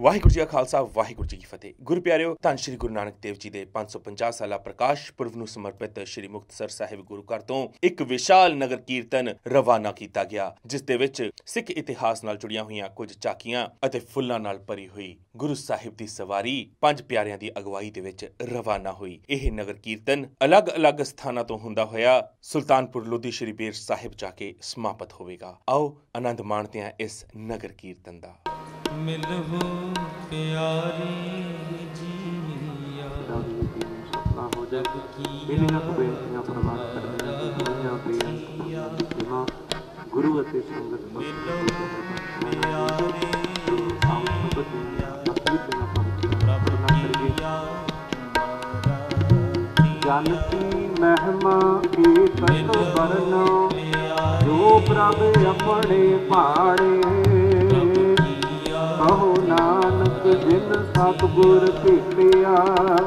ਵਾਹਿਗੁਰੂ ਜੀ ਕਾ ਖਾਲਸਾ, ਵਾਹਿਗੁਰੂ ਜੀ ਕੀ ਫਤਿਹ। ਗੁਰੂ ਪਿਆਰਿਓ, ਧੰਨ ਸ਼੍ਰੀ ਗੁਰੂ ਨਾਨਕ ਦੇਵ ਜੀ ਦੇ 550 ਸਾਲਾ ਪ੍ਰਕਾਸ਼ ਪੁਰਬ ਨੂੰ ਸਮਰਪਿਤ ਸ਼੍ਰੀ ਮੁਕਤਸਰ ਸਾਹਿਬ ਗੁਰੂ ਘਰ ਤੋਂ ਇੱਕ ਵਿਸ਼ਾਲ ਨਗਰ ਕੀਰਤਨ ਰਵਾਨਾ ਕੀਤਾ ਗਿਆ, ਜਿਸ ਦੇ ਵਿੱਚ ਸਿੱਖ ਇਤਿਹਾਸ ਨਾਲ ਜੁੜੀਆਂ ਹੋਈਆਂ ਕੁਝ ਚਾਕੀਆਂ ਅਤੇ ਫੁੱਲਾਂ ਨਾਲ ਭਰੀ ਹੋਈ ਗੁਰੂ ਸਾਹਿਬ ਦੀ ਸਵਾਰੀ ਪੰਜ ਪਿਆਰਿਆਂ ਦੀ ਅਗਵਾਈ ਦੇ ਵਿੱਚ ਰਵਾਨਾ ਹੋਈ। ਇਹ ਨਗਰ ਕੀਰਤਨ ਅਲੱਗ-ਅਲੱਗ ਸਥਾਨਾਂ ਤੋਂ ਹੁੰਦਾ ਹੋਇਆ ਸੁਲਤਾਨਪੁਰ ਲੋਧੀ ਸ਼੍ਰੀ ਬੇਰ ਸਾਹਿਬ ਜਾ ਕੇ ਸਮਾਪਤ ਹੋਵੇਗਾ। ਆਓ ਆਨੰਦ ਮਾਣਦੇ ਹਾਂ ਇਸ ਨਗਰ ਕੀਰਤਨ ਦਾ। ਮਿਲਹੁ ਪਿਆਰੀ ਜੀਆ। ਸਪਨਾ ਹੋ ਜਾਏ ਇਹਦੀਆਂ ਕੁ ਬੇਨਤੀਆਂ ਪ੍ਰਵਾਨ ਕਰਨੀਆਂ ਦੁਨੀਆਂ ਪ੍ਰਿਆ ਸਤਿਮਾ ਗੁਰੂ ਅਤੇ ਸੰਗਤ ਮਿਲਹੁ ਪਿਆਰੀ ਪ੍ਰਭ ਕੀਆ ਜਾਨਕੀ ਮਹਿਮਾ ਏਕਤ ਵਰਨੋ ਜੋ ਪ੍ਰਭ ਆਪਣੇ ਭਾਣੇ ਨਾਨਕ ਜਿਨ ਸਤਿਗੁਰ ਭੇਟਿਆ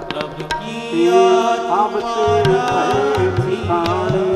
ਪ੍ਰਭ ਕੀਆ ਸਭ ਤੇ ਭਏ ਠਿਕਾਣੇ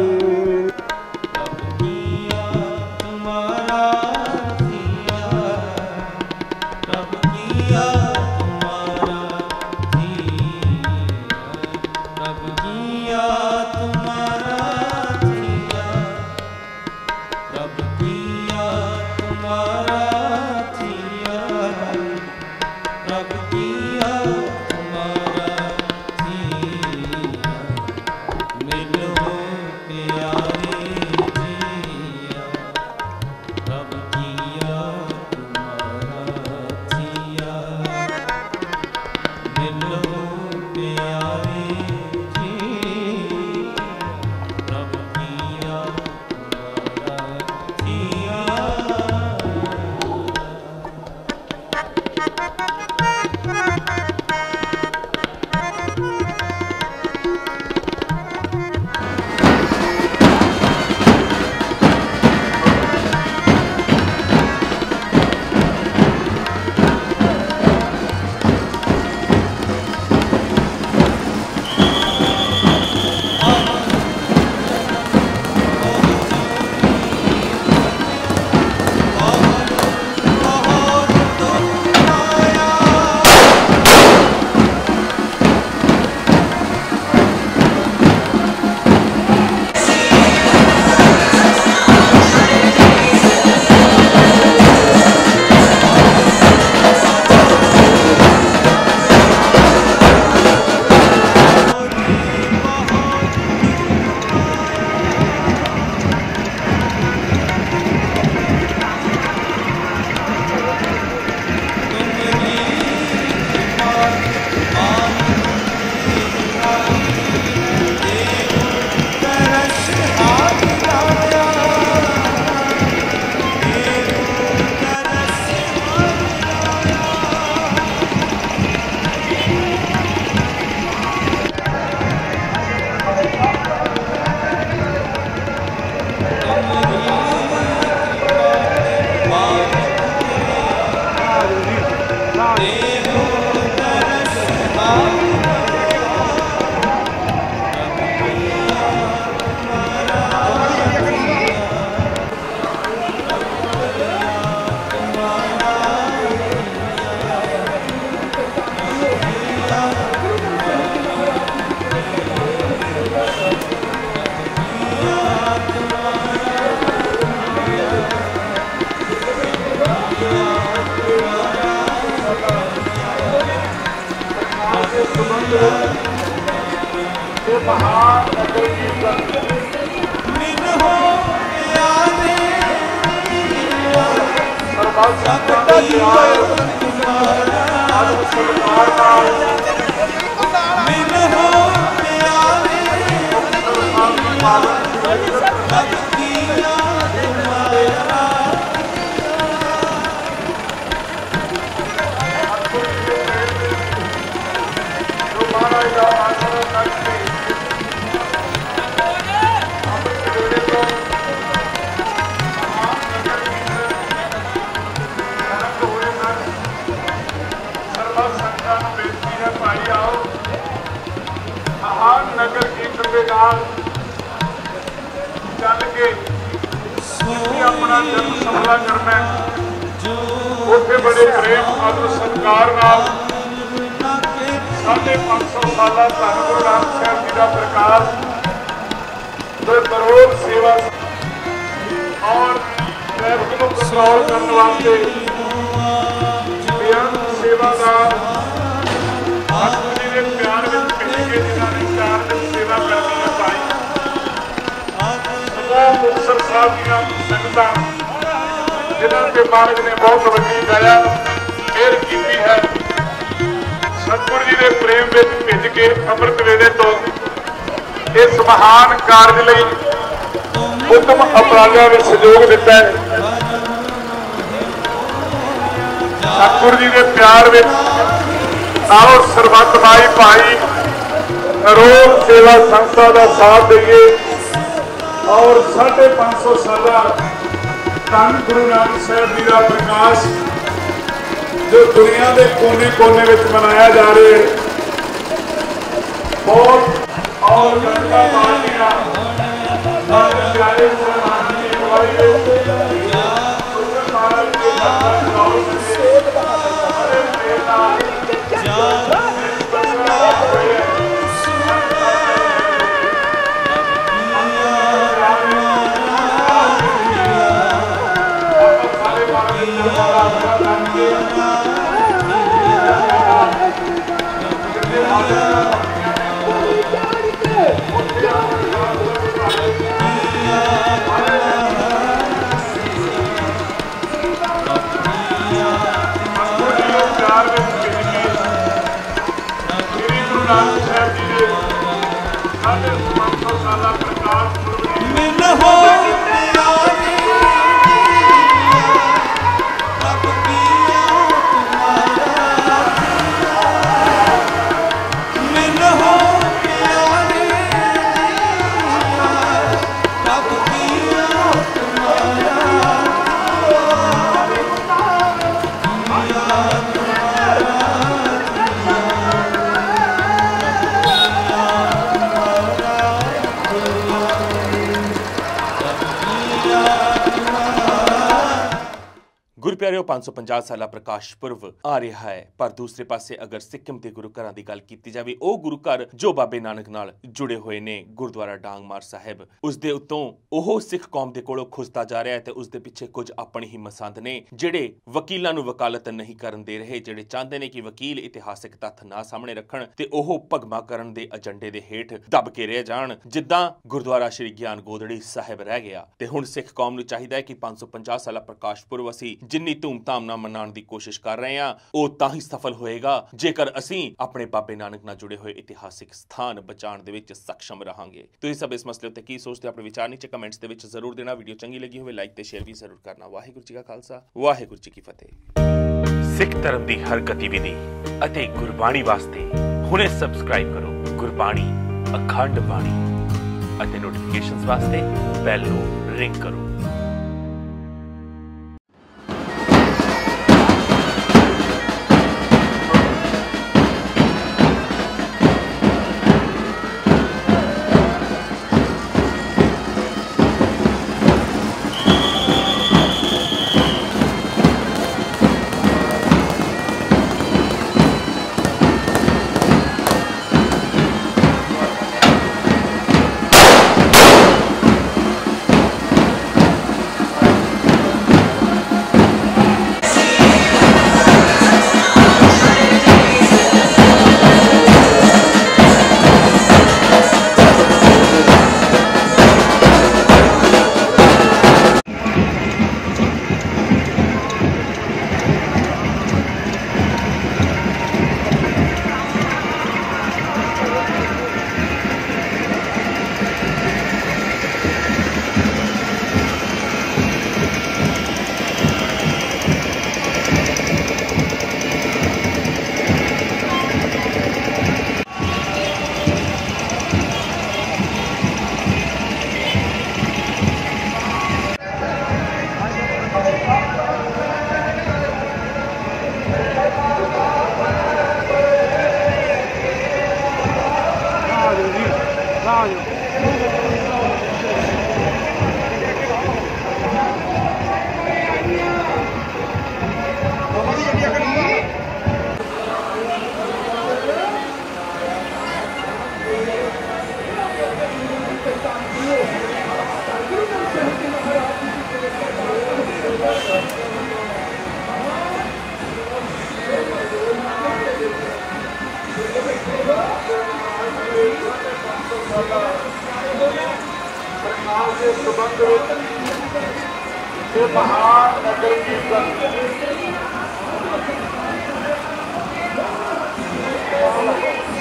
ਸਰਬੱਤ ਸੰਗਤਾਂ ਨੂੰ ਆਪਣਾ ਜਨਮ ਸਮਲਾ ਕਰਨਾ ਹੈ ਉੱਥੇ ਬੜੇ ਪ੍ਰੇਮ ਆਦਰ ਸਤਿਕਾਰ ਨਾਲ ਸਾਢੇ 500 ਸਾਲਾ ਧੰਨ ਗੁਰੂ ਨਾਨਕ ਸਾਹਿਬ ਜੀ ਦਾ ਪ੍ਰਕਾਸ਼ ਤੇ ਕਰੋੜ ਸੇਵਾ ਔਰ ਟ੍ਰੈਫਿਕ ਨੂੰ ਕੰਟਰੋਲ ਕਰਨ ਵਾਸਤੇ ਬੇਅੰਤ ਸੇਵਾਦਾਰ ਆਤਮਾ ਜੀ ਦੇ ਪਿਆਰ ਵਿੱਚ ਭਿੱਜ ਕੇ ਜਿਨ੍ਹਾਂ ਨੇ ਪਿਆਰ ਵਿੱਚ ਸੇਵਾ ਕਰਨੀ ਹੈ ਭਾਈ ਸਮੂਹ ਮੁਕਤਸਰ ਸਾਹਿਬ ਦੀਆਂ ਸੰਗਤਾਂ ਜਿਨ੍ਹਾਂ ਦੇ ਮਾਲਕ ਨੇ ਬਹੁਤ ਵੱਡੀ ਦਇਆ ਮਿਹਰ ਕੀਤੀ ਹੈ। ਸਤਿਗੁਰੂ ਜੀ ਦੇ ਪ੍ਰੇਮ ਵਿੱਚ ਭਿੱਜ ਕੇ ਅੰਮ੍ਰਿਤ ਵੇਲੇ ਤੋਂ ਇਸ ਮਹਾਨ ਕਾਰਜ ਲਈ ਹੁਕਮ ਅਪਰਾਧਿਆਂ ਵਿੱਚ ਸਹਿਯੋਗ ਦਿੱਤਾ ਹੈ। ਸਤਿਗੁਰੂ ਜੀ ਦੇ ਪਿਆਰ ਵਿੱਚ ਆਓ ਸਰਬੱਤ ਭਾਈ ਭਾਈ, ਰੋਗ ਸੇਵਾ ਸੰਸਥਾ ਦਾ ਸਾਥ ਦਈਏ ਔਰ 550 ਸਾਲਾਂ ਧੰਨ ਗੁਰੂ ਨਾਨਕ ਸਾਹਿਬ ਜੀ ਦਾ ਪ੍ਰਕਾਸ਼ ਜੋ ਦੁਨੀਆ ਦੇ ਕੋਨੇ-ਕੋਨੇ ਵਿੱਚ ਮਨਾਇਆ ਜਾ ਰਿਹਾ ਹੈ। ਬਹੁਤ ਔਰ ਗੰਗਾ ਮਾਰਨੀਆਂ ਸਾਰੇ ਪਿਆਰੇ ਮੁਸਲਮਾਨ ਦੀ ਅਗਵਾਈ ਸਾਢੇ 500 ਸਾਲਾ ਪ੍ਰਕਾਸ਼ ਗੁਰਪਿਆਰਿਓ 550 ਸਾਲਾ ਪ੍ਰਕਾਸ਼ ਪੁਰਬ ਆ ਰਿਹਾ ਹੈ। ਪਰ ਦੂਸਰੇ ਪਾਸੇ ਅਗਰ ਸਿੱਕਮ ਦੇ ਗੁਰੂ ਘਰਾਂ ਦੀ ਗੱਲ ਕੀਤੀ ਜਾਵੇ, ਉਹ ਗੁਰੂ ਘਰ ਜੋ ਬਾਬੇ ਨਾਨਕ ਨਾਲ ਜੁੜੇ ਹੋਏ ਨੇ, ਗੁਰਦੁਆਰਾ ਡਾਂਗਮਾਰ ਸਾਹਿਬ, ਉਸ ਦੇ ਉੱਤੋਂ ਉਹ ਸਿੱਖ ਕੌਮ ਦੇ ਕੋਲੋਂ ਖੁਸਦਾ ਜਾ ਰਿਹਾ ਹੈ ਤੇ ਉਸ ਦੇ ਪਿੱਛੇ ਕੁਝ ਆਪਣੀ ਹੀ ਮਸੰਦ ਨੇ, ਜਿਹੜੇ ਵਕੀਲਾਂ ਨੂੰ ਵਕਾਲਤ ਨਹੀਂ ਕਰਨ ਦੇ ਰਹੇ, ਜਿਹੜੇ ਚਾਹੁੰਦੇ ਨੇ ਕਿ ਵਕੀਲ ਇਤਿਹਾਸਿਕ ਤੱਥ ਨਾ ਸਾਹਮਣੇ ਰੱਖਣ ਤੇ ਉਹ ਭਗਮਾ ਕਰਨ ਦੇ ਏਜੰਡੇ ਦੇ ਹੇਠ ਦਬ ਕੇ ਰਹਿ ਜਾਣ, ਜਿੱਦਾਂ ਗੁਰਦੁਆਰਾ ਸ਼੍ਰੀ ਗਿਆਨ ਗੋਦੜੀ ਸਾਹਿਬ ਰਹਿ ਗਿਆ। ਤੇ ਹੁਣ ਸਿੱਖ ਕੌਮ ਨੂੰ ਚਾਹੀਦਾ ਹੈ ਕਿ 550 ਸਾਲਾ ਪ੍ਰਕਾਸ਼ ਪੁਰਬ ਅਸੀਂ ਜਿੰਨੀ ਧੂਮਧਾਮ ਨਾਲ ਮਨਾਉਣ ਦੀ ਕੋਸ਼ਿਸ਼ ਕਰ ਰਹੇ ਹਾਂ। ਉਹ ਤਾਂ ਹੀ ਸਫਲ ਹੋਏਗਾ, ਜੇਕਰ ਅਸੀਂ ਆਪਣੇ ਬਾਬੇ ਨਾਨਕ ਨਾਲ ਜੁੜੇ ਹੋਏ ਇਤਿਹਾਸਿਕ ਸਥਾਨ ਬਚਾਉਣ ਦੇ ਵਿੱਚ ਸક્ષਮ ਰਹਾਂਗੇ। ਤੁਸੀਂ ਸਭ ਇਸ ਮਸਲੇ ਉੱਤੇ ਕੀ ਸੋਚਦੇ ਆਪਣੇ ਵਿਚਾਰ ਨੀਚੇ ਕਮੈਂਟਸ ਦੇ ਵਿੱਚ ਜ਼ਰੂਰ ਦੇਣਾ। ਵੀਡੀਓ ਚੰਗੀ ਲੱਗੀ ਹੋਵੇ, ਲਾਈਕ ਤੇ ਸ਼ੇਅਰ ਵੀ ਜ਼ਰੂਰ ਕਰਨਾ। ਵਾਹਿਗੁਰੂ ਜੀ ਕਾ ਖਾਲਸਾ, ਵਾਹਿਗੁਰੂ ਜੀ ਕੀ ਫਤਿਹ। ਸਿੱਖ ਧਰਮ ਦੀ ਹਰ ਗਤੀਵਿਧੀ ਅਤੇ ਗੁਰਬਾਣੀ ਵਾਸਤੇ ਹੁਣੇ ਸਬਸਕ੍ਰਾਈਬ ਕਰੋ। ਗੁਰਬਾਣੀ, ਅਖੰਡ ਬਾਣੀ ਅਤੇ ਨੋਟੀਫਿਕੇਸ਼ਨਸ ਵਾਸਤੇ ਬੈਲ ਨੂੰ ਰਿੰਗ ਕਰੋ।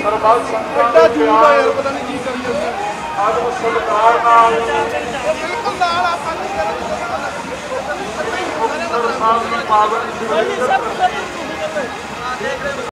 ਸਰਬੱਤ ਸੰਗਤਾਂ ਦੇ ਪਿਆਰ ਪਤਾ ਨਹੀਂ ਕੀ ਕਰੀ ਜਾਂਦੇ ਆਦਮ ਸਤਿਕਾਰ ਨਾਲ ਬਿਲਕੁਲ ਨਾਲ ਆ ਪੰਜ ਮੁਕਤਸਰ ਸਾਹਿਬ ਦੀ ਪਾਵਨ ਸ਼੍ਰੀ